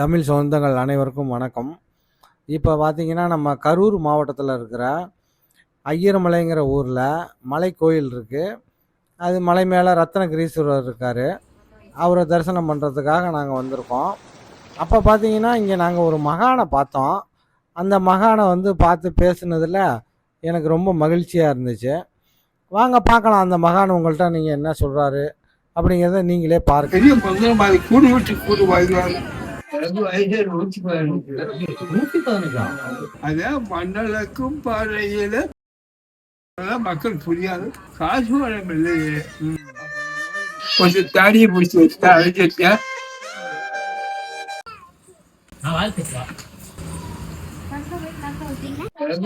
தமிழ் சொந்தங்கள் அனைவருக்கும் வணக்கம். இப்போ பார்த்தீங்கன்னா நம்ம கரூர் மாவட்டத்தில் இருக்கிற ஐயர்மலைங்கிற ஊரில் மலை கோயில் இருக்குது அது மலை மேலே ரத்னகிரீஸ்வரர் இருக்கார். அவரை தரிசனம் பண்ணுறதுக்காக நாங்கள் வந்திருக்கோம். அப்போ பார்த்தீங்கன்னா இங்கே நாங்கள் ஒரு மகானை பார்த்தோம். அந்த மகானை வந்து பார்த்து பேசுனதில் எனக்கு ரொம்ப மகிழ்ச்சியாக இருந்துச்சு. வாங்க பார்க்கலாம். அந்த மகான் உங்கள்கிட்ட நீங்கள் என்ன சொல்கிறாரு அப்படிங்கிறத நீங்களே பார்க்க நூத்தி பதினஞ்சு. நூத்தி பதினஞ்சா? அத மண்டலக்கும் பாறையில மக்கள் புரியாது. காசு வளம் இல்லையே. கொஞ்சம் தாடியை பிடிச்சி வச்சுட்டா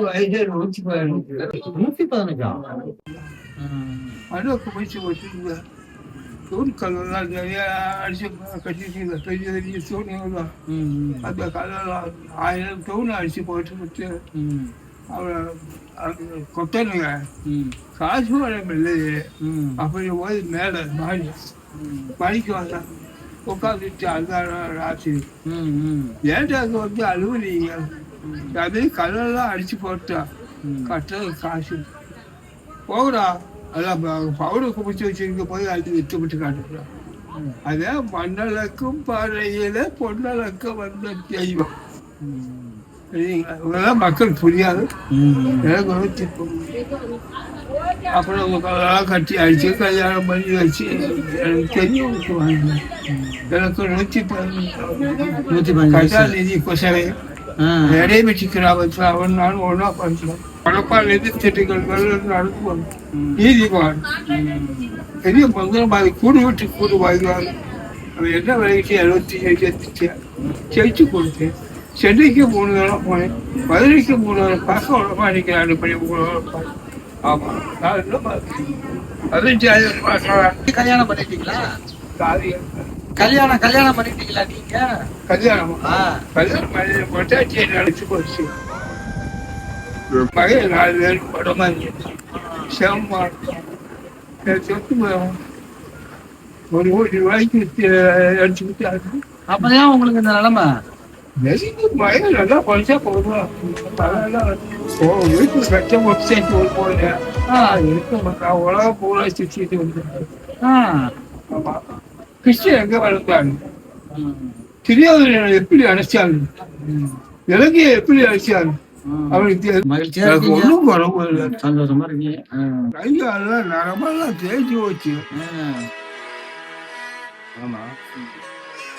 வயசு நூத்தி பதினஞ்சு. நூத்தி பதினஞ்சா? மண்டலக்கு பிடிச்சி வச்சுருங்க தூண் கல்லெல்லாம் நிறைய அடிச்சு கட்டிட்டு பெரிய பெரிய தூணுங்கள்லாம் அந்த கல்லெல்லாம் ஆயிரம் தூண் அடிச்சு போட்டு விட்டு அவரை கொட்டணுங்க காசு வளம் இல்லையே அப்படி போய் மேலே மாடி மணிக்கு வந்தேன் உட்காந்துட்டு அந்த ராத்திரி ஏன்டா அங்கே வந்து அழுவுறீங்க அது கல்லெல்லாம் அடிச்சு போட்டா கட்டுறது காசு போகுடா அதான் பவுடர் குமிச்சு வச்சிருக்க போய் அது விட்டு விட்டு காட்டுறா அதே மண்ணளக்கும் பாறையில பொன்னளக்க வந்த தெய்வம் இவங்கெல்லாம் மக்கள் புரியாது எனக்கு. அப்புறம் கல்லெல்லாம் கட்டி அடிச்சு கல்யாணம் பண்ணி வச்சு எனக்கு தெரியும் எனக்கு நூற்றி பதினஞ்சு கஜாநிதி கொசரை நிறைய வச்சு கிராமத்தில் அவன் நானும் ஒன்றா படிச்சோம் பணப்பால் எதிர்த்திட்டுகள் நடத்துவாங்க நீதிவான் பெரிய பந்தம் மாதிரி கூடு வாழ்வாங்க அவன் என்ன விலைக்கு ஏழு எடுத்துச்சு ஜெயிச்சு கொடுத்தேன் சென்னைக்கு மூணு தடவை போனேன். மதுரைக்கு மூணு தடவை பார்க்க உடம்பா ரெண்டு படி மூணு தடவை பார்த்தேன். ஆமா. நான் என்ன பார்த்தேன் பதினஞ்சு ஆயிரம் பார்க்கலாம் கல்யாணம் பண்ணிட்டீங்களா? காரியம். கல்யாணம் கல்யாணம் பண்ணிட்டீங்களா நீங்க? கல்யாணம். கல்யாணம் பண்ணி பொட்டாச்சியை நினைச்சு போச்சு. மகன் நாலு பேர் சொத்து மரம் ஒரு கோடி ரூபாய்க்கு அடிச்சு விட்டாரு. அப்பதான் உங்களுக்கு இந்த நிலைமை? மகன் நல்லா படிச்சா போதும்? வீட்டுல கட்ட வெப்சைட் ஒரு போனேன் இருக்கு உலகம் பூரா சுற்றிட்டு வந்தேன் ஆ. ஆமா. கிறிஸ்டியன் எங்க வளர்ந்தாங்க தெரியாத எப்படி அணைச்சாங்க இலங்கையை எப்படி அணைச்சாங்க அவனுக்கு ஒண்ணும் குறவு இல்லை சந்தோஷமா இருக்கீங்க? ஆ. கையாலாம் நரம்பெல்லாம் தேய்ச்சி போச்சு. ஆ. ஆமா.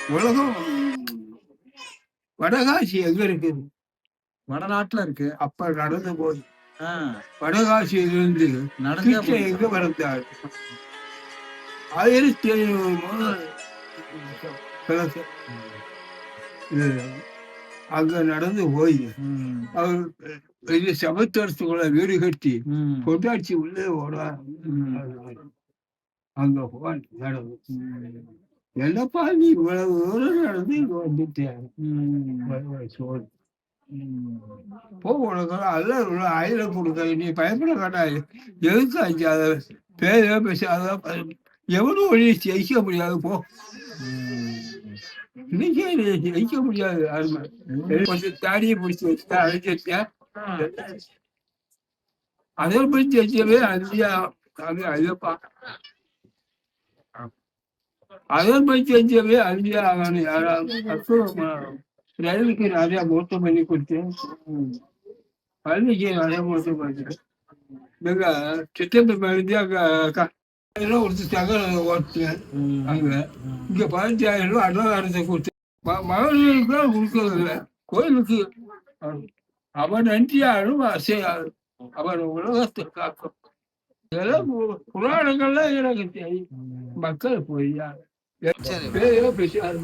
உலகம் வடகாசி எங்க இருக்குது வடநாட்டுல இருக்கு. அப்ப நடந்து போய் ஆ. வடகாசியிலிருந்து நடந்தே எங்க வளர்ந்தார் ஆயிரத்தி ஐநூறு. இது அங்க நடந்து போய். அவர் பெரிய சமத்துவத்துக்குள்ள வீடு கட்டி ம். பொட்டாச்சி உள்ளே ஓட. அங்க போவான் நடந்து என்னப்பா நீ இவ்வளவு தூரம் நடந்து இங்க வந்துட்டேன். சோறு. போ உனக்கு அல்ல ஆயிரம் கொடுக்க நீ பயப்பட வேண்டாம் எதுக்கு அஞ்சாத பேர பேசாத எவனும் ஒளி ஜெயிக்க முடியாது போ இன்னைக்கே ஜெயிக்க முடியாது யாருமே கொஞ்சம் தாடியை பிடிச்சி வச்சுட்டா அழிச்சிட்டேன் அதை பிடிச்சி வச்சவே அஞ்சியா அது ஐயப்பா அதை பிடிச்சி வச்சவே யாராவது அற்புதமா ரயிலுக்கு நிறைய மோசம் பண்ணி கொடுத்தேன் பள்ளிக்கு நிறைய மோசம் பண்ணேன் எங்க சித்தப்பி மருந்து அக்கா ரூபா கொடுத்துட்டாங்க ஓட்டுறேன் ம். அங்க. இங்க பதினஞ்சாயிரம் ரூபா அன்னதானத்தை கொடுத்து ம- மகளிருக்கு கொடுக்கறது இல்லை கோயிலுக்கு அவன் நன்றியாரும் அசையாது. அவன் உலகத்தை காக்கும். இதெல்லாம் புராணங்கள்லாம் எனக்கு தெரியும். மக்கள் போய் பேரோ பேசாது